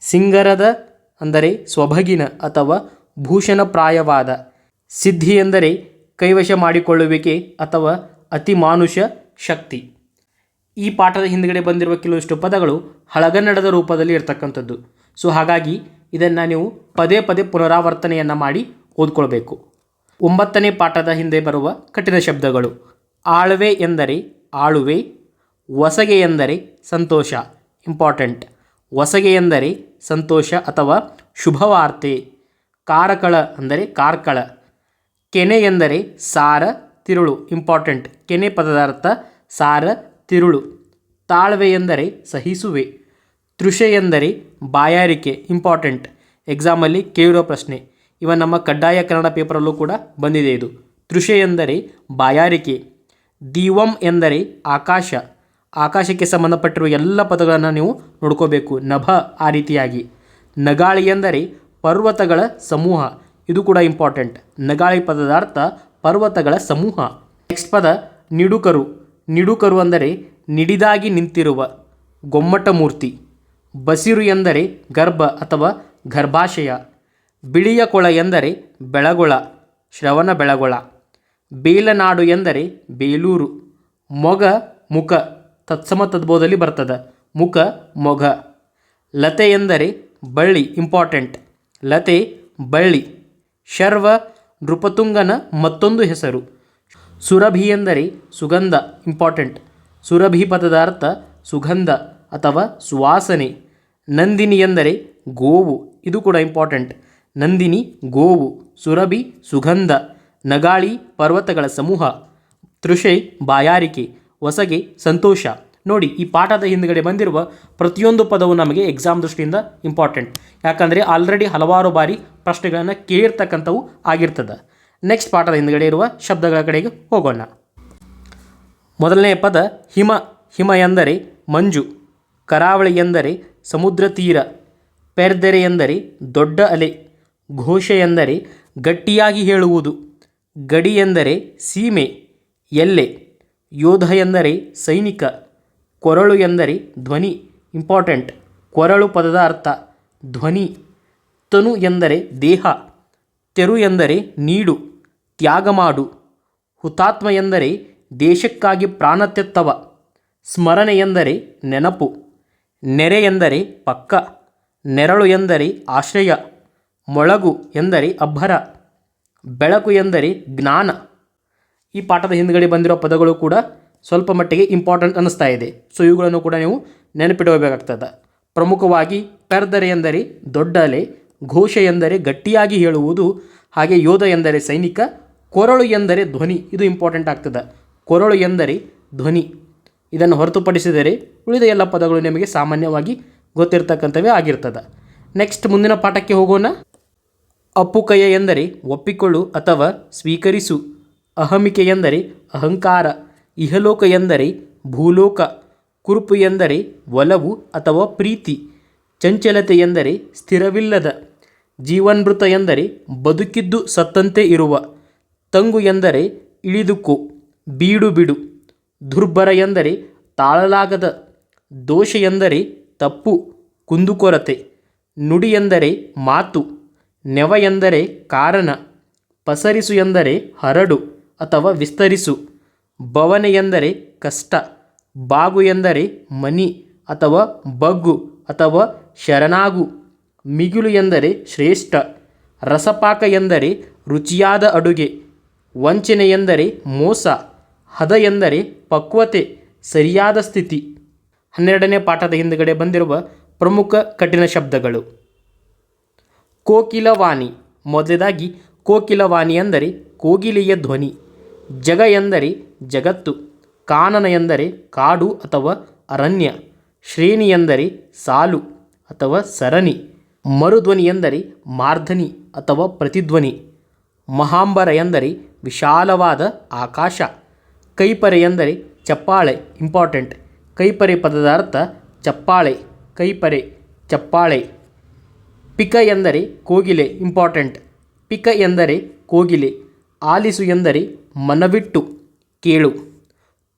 ಸಿಂಗರದ ಅಂದರೆ ಸ್ವಭಗಿನ ಅಥವಾ ಭೂಷಣಪ್ರಾಯವಾದ. ಸಿದ್ಧಿ ಎಂದರೆ ಕೈವಶ ಮಾಡಿಕೊಳ್ಳುವಿಕೆ ಅಥವಾ ಅತಿಮಾನುಷ ಶಕ್ತಿ. ಈ ಪಾಠದ ಹಿಂದುಗಡೆ ಬಂದಿರುವ ಕೆಲವಷ್ಟು ಪದಗಳು ಹಳಗನ್ನಡದ ರೂಪದಲ್ಲಿ ಇರತಕ್ಕಂಥದ್ದು. ಸೊ ಹಾಗಾಗಿ ಇದನ್ನು ನೀವು ಪದೇ ಪದೇ ಪುನರಾವರ್ತನೆಯನ್ನು ಮಾಡಿ ಓದ್ಕೊಳ್ಬೇಕು. ಒಂಬತ್ತನೇ ಪಾಠದ ಹಿಂದೆ ಬರುವ ಕಠಿಣ ಶಬ್ದಗಳು. ಆಳ್ವೆ ಎಂದರೆ ಆಳುವೆ ಹೊಸಗೆ ಎಂದರೆ ಸಂತೋಷ ಇಂಪಾರ್ಟೆಂಟ್ ಹೊಸಗೆ ಎಂದರೆ ಸಂತೋಷ ಅಥವಾ ಶುಭವಾರ್ತೆ. ಕಾರಕಳ ಅಂದರೆ ಕಾರ್ಕಳ. ಕೆನೆ ಎಂದರೆ ಸಾರ, ತಿರುಳು. ಇಂಪಾರ್ಟೆಂಟ್. ಕೆನೆ ಪದದ ಅರ್ಥ ಸಾರ, ತಿರುಳು. ತಾಳ್ವೆ ಎಂದರೆ ಸಹಿಸುವೆ. ತೃಷೆ ಎಂದರೆ ಬಾಯಾರಿಕೆ. ಇಂಪಾರ್ಟೆಂಟ್. ಎಕ್ಸಾಮಲ್ಲಿ ಕೇಳಿರೋ ಪ್ರಶ್ನೆ. ಇವ ನಮ್ಮ ಕಡ್ಡಾಯ ಕನ್ನಡ ಪೇಪರಲ್ಲೂ ಕೂಡ ಬಂದಿದೆ ಇದು. ತೃಷೆ ಎಂದರೆ ಬಾಯಾರಿಕೆ. ದೀವಂ ಎಂದರೆ ಆಕಾಶ. ಆಕಾಶಕ್ಕೆ ಸಂಬಂಧಪಟ್ಟಿರುವ ಎಲ್ಲ ಪದಗಳನ್ನು ನೀವು ನೋಡ್ಕೋಬೇಕು. ನಭ ಆ ರೀತಿಯಾಗಿ. ನಗಾಳಿ ಎಂದರೆ ಪರ್ವತಗಳ ಸಮೂಹ. ಇದು ಕೂಡ ಇಂಪಾರ್ಟೆಂಟ್. ನಗಾಳಿ ಪದದ ಅರ್ಥ ಪರ್ವತಗಳ ಸಮೂಹ. ನೆಕ್ಸ್ಟ್ ಪದ ನಿಡುಕರು. ನಿಡುಕರು ಅಂದರೆ ನಿಡಿದಾಗಿ ನಿಂತಿರುವ, ಗೊಮ್ಮಟ ಮೂರ್ತಿ. ಬಸಿರು ಎಂದರೆ ಗರ್ಭ ಅಥವಾ ಗರ್ಭಾಶಯ. ಬಿಳಿಯ ಕೊಳ ಎಂದರೆ ಬೆಳಗೊಳ, ಶ್ರವಣ ಬೆಳಗೊಳ. ಬೇಲನಾಡು ಎಂದರೆ ಬೇಲೂರು. ಮೊಗ ಮುಖ ತತ್ಸಮ ತದ್ಬೋದಲ್ಲಿ ಬರ್ತದೆ. ಮುಖ ಮೊಗ ಲತೆ ಎಂದರೆ ಬಳ್ಳಿ ಇಂಪಾರ್ಟೆಂಟ್ ಲತೆ, ಬಳ್ಳಿ. ಶರ್ವ, ನೃಪತುಂಗನ ಮತ್ತೊಂದು ಹೆಸರು. ಸುರಭಿ ಎಂದರೆ ಸುಗಂಧ ಇಂಪಾರ್ಟೆಂಟ್ ಸುರಭಿ ಪದದ ಅರ್ಥ ಸುಗಂಧ ಅಥವಾ ಸುವಾಸನೆ. ನಂದಿನಿ ಎಂದರೆ ಗೋವು, ಇದು ಕೂಡ ಇಂಪಾರ್ಟೆಂಟ್ ನಂದಿನಿ, ಗೋವು. ಸುರಭಿ, ಸುಗಂಧ. ನಗಾಳಿ, ಪರ್ವತಗಳ ಸಮೂಹ. ತೃಷೆ, ಬಾಯಾರಿಕೆ. ಹೊಸಗೆ ಸಂತೋಷ. ನೋಡಿ, ಈ ಪಾಠದ ಹಿಂದುಗಡೆ ಬಂದಿರುವ ಪ್ರತಿಯೊಂದು ಪದವು ನಮಗೆ ಎಕ್ಸಾಮ್ ದೃಷ್ಟಿಯಿಂದ ಇಂಪಾರ್ಟೆಂಟ್ ಯಾಕಂದರೆ ಆಲ್ರೆಡಿ ಹಲವಾರು ಬಾರಿ ಪ್ರಶ್ನೆಗಳನ್ನು ಕೇಳಿರ್ತಕ್ಕಂಥವು ಆಗಿರ್ತದೆ. ನೆಕ್ಸ್ಟ್ ಪಾಠದ ಹಿಂದುಗಡೆ ಇರುವ ಶಬ್ದಗಳ ಕಡೆಗೆ ಹೋಗೋಣ. ಮೊದಲನೆಯ ಪದ ಹಿಮ ಹಿಮ ಎಂದರೆ ಮಂಜು, ಕರಾವಳಿ ಎಂದರೆ ಸಮುದ್ರ ತೀರ, ಪೆರ್ದೆರೆ ಎಂದರೆ ದೊಡ್ಡ ಅಲೆ, ಘೋಷೆ ಎಂದರೆ ಗಟ್ಟಿಯಾಗಿ ಹೇಳುವುದು, ಗಡಿ ಎಂದರೆ ಸೀಮೆ ಎಲ್ಲೆ ಯೋಧ ಎಂದರೆ ಸೈನಿಕ, ಕೊರಳು ಎಂದರೆ ಧ್ವನಿ ಇಂಪಾರ್ಟೆಂಟ್ ಕೊರಳು ಪದದ ಅರ್ಥ ಧ್ವನಿ, ತನು ಎಂದರೆ ದೇಹ, ತೆರು ಎಂದರೆ ನೀಡು, ತ್ಯಾಗ ಮಾಡು, ಹುತಾತ್ಮ ಎಂದರೆ ದೇಶಕ್ಕಾಗಿ ಪ್ರಾಣತ್ಯತ್ತವ ಸ್ಮರಣೆ ಎಂದರೆ ನೆನಪು, ನೆರೆ ಎಂದರೆ ಪಕ್ಕ, ನೆರಳು ಎಂದರೆ ಆಶ್ರಯ, ಮೊಳಗು ಎಂದರೆ ಅಬ್ಬರ, ಬೆಳಕು ಎಂದರೆ ಜ್ಞಾನ. ಈ ಪಾಠದ ಹಿಂದ್ಗಡೆ ಬಂದಿರೋ ಪದಗಳು ಕೂಡ ಸ್ವಲ್ಪ ಮಟ್ಟಿಗೆ ಇಂಪಾರ್ಟೆಂಟ್ ಅನ್ನಿಸ್ತಾ ಇದೆ. ಸೊ ಇವುಗಳನ್ನು ಕೂಡ ನೀವು ನೆನಪಿಡಬೇಕಾಗ್ತದೆ ಪ್ರಮುಖವಾಗಿ ಪೆರ್ದರೆ ಎಂದರೆ ದೊಡ್ಡ ಅಲೆ, ಘೋಷ ಎಂದರೆ ಗಟ್ಟಿಯಾಗಿ ಹೇಳುವುದು, ಹಾಗೆ ಯೋಧ ಎಂದರೆ ಸೈನಿಕ, ಕೊರಳು ಎಂದರೆ ಧ್ವನಿ, ಇದು ಇಂಪಾರ್ಟೆಂಟ್ ಆಗ್ತದೆ. ಕೊರಳು ಎಂದರೆ ಧ್ವನಿ. ಇದನ್ನು ಹೊರತುಪಡಿಸಿದರೆ ಉಳಿದ ಎಲ್ಲ ಪದಗಳು ನಿಮಗೆ ಸಾಮಾನ್ಯವಾಗಿ ಗೊತ್ತಿರ್ತಕ್ಕಂಥವೇ ಆಗಿರ್ತದೆ. ನೆಕ್ಸ್ಟ್ ಮುಂದಿನ ಪಾಠಕ್ಕೆ ಹೋಗೋಣ. ಅಪ್ಪುಕಯ್ಯ ಎಂದರೆ ಒಪ್ಪಿಕೊಳ್ಳು ಅಥವಾ ಸ್ವೀಕರಿಸು. ಅಹಮಿಕೆ ಎಂದರೆ ಅಹಂಕಾರ, ಇಹಲೋಕ ಎಂದರೆ ಭೂಲೋಕ, ಕುರುಪು ಎಂದರೆ ಒಲವು ಅಥವಾ ಪ್ರೀತಿ, ಚಂಚಲತೆ ಎಂದರೆ ಸ್ಥಿರವಿಲ್ಲದ, ಜೀವನ್ಮೃತ ಎಂದರೆ ಬದುಕಿದ್ದು ಸತ್ತಂತೆ ಇರುವ, ತಂಗು ಎಂದರೆ ಇಳಿದುಕೋ, ಬೀಡು ಬಿಡು, ದುರ್ಬರ ಎಂದರೆ ತಾಳಲಾಗದ, ದೋಷ ಎಂದರೆ ತಪ್ಪು, ಕುಂದುಕೊರತೆ, ನುಡಿ ಎಂದರೆ ಮಾತು, ನೆವ ಎಂದರೆ ಕಾರಣ, ಪಸರಿಸು ಎಂದರೆ ಹರಡು. ಅಥವಾ ವಿಸ್ತರಿಸು. ಭವನ ಎಂದರೆ ಕಷ್ಟ, ಬಾಗು ಎಂದರೆ ಮನಿ ಅಥವಾ ಬಗ್ಗು ಅಥವಾ ಶರಣಾಗು. ಮಿಗಿಲು ಎಂದರೆ ಶ್ರೇಷ್ಠ, ರಸಪಾಕ ಎಂದರೆ ರುಚಿಯಾದ ಅಡುಗೆ. ವಂಚನೆ ಎಂದರೆ ಮೋಸ, ಹದ ಎಂದರೆ ಪಕ್ವತೆ, ಸರಿಯಾದ ಸ್ಥಿತಿ. ಹನ್ನೆರಡನೇ ಪಾಠದ ಹಿಂದುಗಡೆ ಬಂದಿರುವ ಪ್ರಮುಖ ಕಠಿಣ ಶಬ್ದಗಳು. ಕೋಕಿಲವಾಣಿ ಮೊದಲದಾಗಿ ಕೋಕಿಲವಾಣಿ ಎಂದರೆ ಕೋಗಿಲೆಯ ಧ್ವನಿ. ಜಗ ಎಂದರೆ ಜಗತ್ತು ಕಾನನ ಎಂದರೆ ಕಾಡು ಅಥವಾ ಅರಣ್ಯ ಶ್ರೇಣಿ ಎಂದರೆ ಸಾಲು ಅಥವಾ ಸರಣಿ ಮರುಧ್ವನಿ ಎಂದರೆ ಮಾರ್ಧನಿ ಅಥವಾ ಪ್ರತಿಧ್ವನಿ ಮಹಾಂಬರ ಎಂದರೆ ವಿಶಾಲವಾದ ಆಕಾಶ ಕೈಪರೆ ಎಂದರೆ ಚಪ್ಪಾಳೆ ಇಂಪಾರ್ಟೆಂಟ್ ಕೈಪರೆ ಪದದ ಅರ್ಥ ಚಪ್ಪಾಳೆ, ಕೈಪರೆ ಚಪ್ಪಾಳೆ ಪಿಕ ಎಂದರೆ ಕೋಗಿಲೆ ಇಂಪಾರ್ಟೆಂಟ್ ಪಿಕ ಎಂದರೆ ಕೋಗಿಲೆ, ಆಲಿಸು ಎಂದರೆ ಮನವಿಟ್ಟು ಕೇಳು.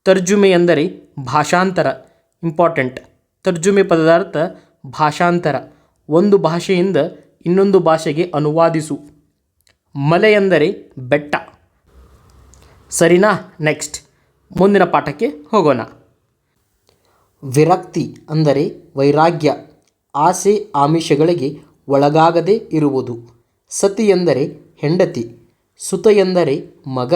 ತರ್ಜುಮೆ ಎಂದರೆ ಭಾಷಾಂತರ ಇಂಪಾರ್ಟೆಂಟ್ ತರ್ಜುಮೆ ಪದಾರ್ಥ ಭಾಷಾಂತರ. ಒಂದು ಭಾಷೆಯಿಂದ ಇನ್ನೊಂದು ಭಾಷೆಗೆ ಅನುವಾದಿಸು. ಮಲೆ ಎಂದರೆ ಬೆಟ್ಟ. ಸರಿನಾ? ನೆಕ್ಸ್ಟ್ ಮುಂದಿನ ಪಾಠಕ್ಕೆ ಹೋಗೋಣ. ವಿರಕ್ತಿ ಅಂದರೆ ವೈರಾಗ್ಯ. ಆಸೆ ಆಮಿಷಗಳಿಗೆ ಒಳಗಾಗದೇ ಇರುವುದು. ಸತಿ ಎಂದರೆ ಹೆಂಡತಿ. ಸುತ ಎಂದರೆ ಮಗ.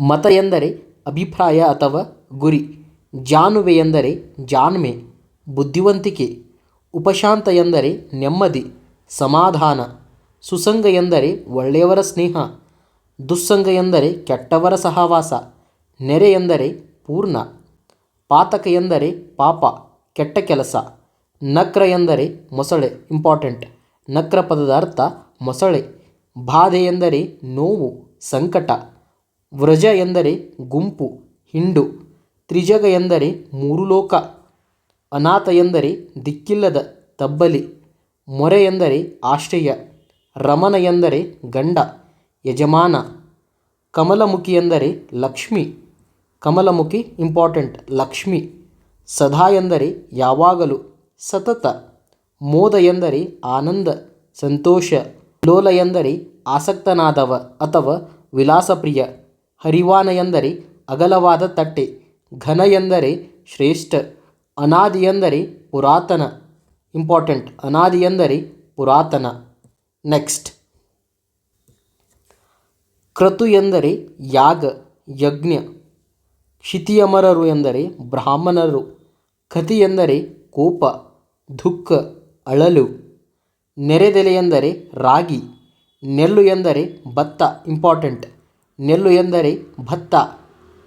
ಮತ ಎಂದರೆ ಅಭಿಪ್ರಾಯ ಅಥವಾ ಗುರಿ. ಜಾನುವೆ ಎಂದರೆ ಜಾಣ್ಮೆ, ಬುದ್ಧಿವಂತಿಕೆ. ಉಪಶಾಂತ ಎಂದರೆ ನೆಮ್ಮದಿ, ಸಮಾಧಾನ. ಸುಸಂಗ ಎಂದರೆ ಒಳ್ಳೆಯವರ ಸ್ನೇಹ. ದುಸ್ಸಂಗ ಎಂದರೆ ಕೆಟ್ಟವರ ಸಹವಾಸ. ನೆರೆ ಎಂದರೆ ಪೂರ್ಣ. ಪಾತಕ ಎಂದರೆ ಪಾಪ, ಕೆಟ್ಟ ಕೆಲಸ. ನಕ್ರ ಎಂದರೆ ಮೊಸಳೆ ಇಂಪಾರ್ಟೆಂಟ್ ನಕ್ರ ಪದದ ಅರ್ಥ ಮೊಸಳೆ. ಬಾಧೆ ಎಂದರೆ ನೋವು, ಸಂಕಟ. ವ್ರಜ ಎಂದರೆ ಗುಂಪು, ಹಿಂಡು. ತ್ರಿಜಗ ಎಂದರೆ ಮೂರು ಲೋಕ. ಅನಾಥ ಎಂದರೆ ದಿಕ್ಕಿಲ್ಲದ ತಬ್ಬಲಿ. ಮೊರೆ ಎಂದರೆ ಆಶ್ರಯ. ರಮನ ಎಂದರೆ ಗಂಡ, ಯಜಮಾನ. ಕಮಲಮುಖಿ ಎಂದರೆ ಲಕ್ಷ್ಮಿ. ಕಮಲಮುಖಿ ಇಂಪಾರ್ಟೆಂಟ್, ಲಕ್ಷ್ಮಿ. ಸದಾ ಎಂದರೆ ಯಾವಾಗಲೂ ಸತತ. ಮೋದ ಎಂದರೆ ಆನಂದ, ಸಂತೋಷ. ಲೋಲ ಎಂದರೆ ಆಸಕ್ತನಾದವ ಅಥವಾ ವಿಲಾಸಪ್ರಿಯ. ಹರಿವಾನ ಎಂದರೆ ಅಗಲವಾದ ತಟ್ಟೆ, ಘನ ಎಂದರೆ ಶ್ರೇಷ್ಠ, ಅನಾದಿ ಎಂದರೆ ಪುರಾತನ ಇಂಪಾರ್ಟೆಂಟ್ ಅನಾದಿ ಎಂದರೆ ಪುರಾತನ. ನೆಕ್ಸ್ಟ್ ಕ್ರತು ಎಂದರೆ ಯಾಗ, ಯಜ್ಞ, ಕ್ಷಿತಿಯಮರರು ಎಂದರೆ ಬ್ರಾಹ್ಮಣರು ಕತಿ ಎಂದರೆ ಕೋಪ, ದುಃಖ, ಅಳಲು, ನೆರೆದೆಲೆ ಎಂದರೆ ರಾಗಿ, ನೆಲ್ಲು ಎಂದರೆ ಭತ್ತ ಇಂಪಾರ್ಟೆಂಟ್ ನೆಲ್ಲು ಎಂದರೆ ಭತ್ತ,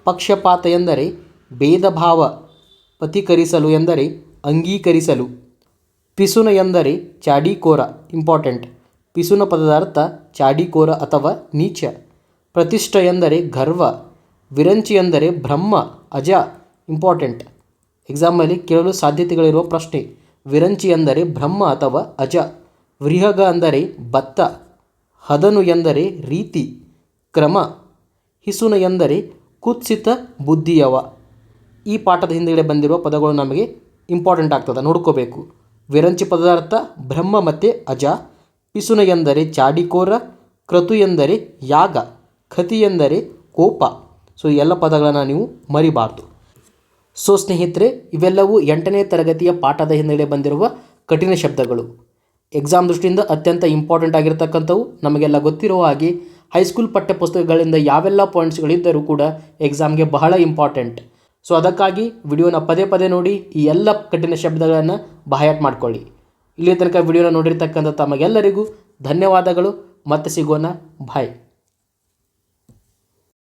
ಪಕ್ಷಪಾತ ಎಂದರೆ ಭೇದ ಭಾವ ಪಥೀಕರಿಸಲು ಎಂದರೆ ಅಂಗೀಕರಿಸಲು. ಪಿಸುನ ಎಂದರೆ ಚಾಡಿಕೋರ ಇಂಪಾರ್ಟೆಂಟ್ ಪಿಸುನ ಪದದ ಅರ್ಥ ಚಾಡಿಕೋರ ಅಥವಾ ನೀಚ. ಪ್ರತಿಷ್ಠ ಎಂದರೆ ಗರ್ವ, ವಿರಂಚಿ ಎಂದರೆ ಬ್ರಹ್ಮ, ಅಜ ಇಂಪಾರ್ಟೆಂಟ್ ಎಕ್ಸಾಂಪಲ್ಲಿ ಕೇಳಲು ಸಾಧ್ಯತೆಗಳಿರುವ ಪ್ರಶ್ನೆ, ವಿರಂಚಿ ಎಂದರೆ ಬ್ರಹ್ಮ ಅಥವಾ ಅಜ. ವೃಹಗ ಅಂದರೆ ಭತ್ತ, ಹದನು ಎಂದರೆ ರೀತಿ, ಕ್ರಮ. ಹಿಸುನ ಎಂದರೆ ಕುತ್ಸಿತ ಬುದ್ಧಿಯವ. ಈ ಪಾಠದ ಹಿಂದುಗಡೆ ಬಂದಿರುವ ಪದಗಳು ನಮಗೆ ಇಂಪಾರ್ಟೆಂಟ್ ಆಗ್ತದೆ, ನೋಡ್ಕೋಬೇಕು. ವಿರಂಚಿ ಪದದ ಬ್ರಹ್ಮ ಮತ್ತು ಅಜ. ಪಿಸುನ ಎಂದರೆ ಚಾಡಿಕೋರ, ಕ್ರತು ಎಂದರೆ ಯಾಗ ಖತಿ ಎಂದರೆ ಕೋಪ. ಸೊ ಎಲ್ಲ ಪದಗಳನ್ನು ನೀವು ಮರಿಬಾರ್ದು. ಸೊ ಸ್ನೇಹಿತರೆ, ಇವೆಲ್ಲವೂ ಎಂಟನೇ ತರಗತಿಯ ಪಾಠದ ಹಿನ್ನೆಲೆ ಬಂದಿರುವ ಕಠಿಣ ಶಬ್ದಗಳು. ಎಕ್ಸಾಮ್ ದೃಷ್ಟಿಯಿಂದ ಅತ್ಯಂತ ಇಂಪಾರ್ಟೆಂಟ್ ಆಗಿರತಕ್ಕಂಥವು ನಮಗೆಲ್ಲ ಗೊತ್ತಿರುವ ಹಾಗೆ ಹೈಸ್ಕೂಲ್ ಪಠ್ಯಪುಸ್ತಕಗಳಿಂದ ಯಾವೆಲ್ಲ ಪಾಯಿಂಟ್ಸ್ಗಳಿದ್ದರೂ ಕೂಡ ಎಕ್ಸಾಮ್ಗೆ ಬಹಳ ಇಂಪಾರ್ಟೆಂಟ್. ಸೊ ಅದಕ್ಕಾಗಿ ವಿಡಿಯೋನ ಪದೇ ಪದೇ ನೋಡಿ, ಈ ಎಲ್ಲ ಕಠಿಣ ಶಬ್ದಗಳನ್ನು ಬಾಯಾಟ್ ಮಾಡ್ಕೊಳ್ಳಿ. ಇಲ್ಲಿ ತನಕ ವಿಡಿಯೋನ ನೋಡಿರ್ತಕ್ಕಂಥ ತಮಗೆಲ್ಲರಿಗೂ ಧನ್ಯವಾದಗಳು. ಮತ್ತೆ ಸಿಗೋಣ. ಬಾಯ್.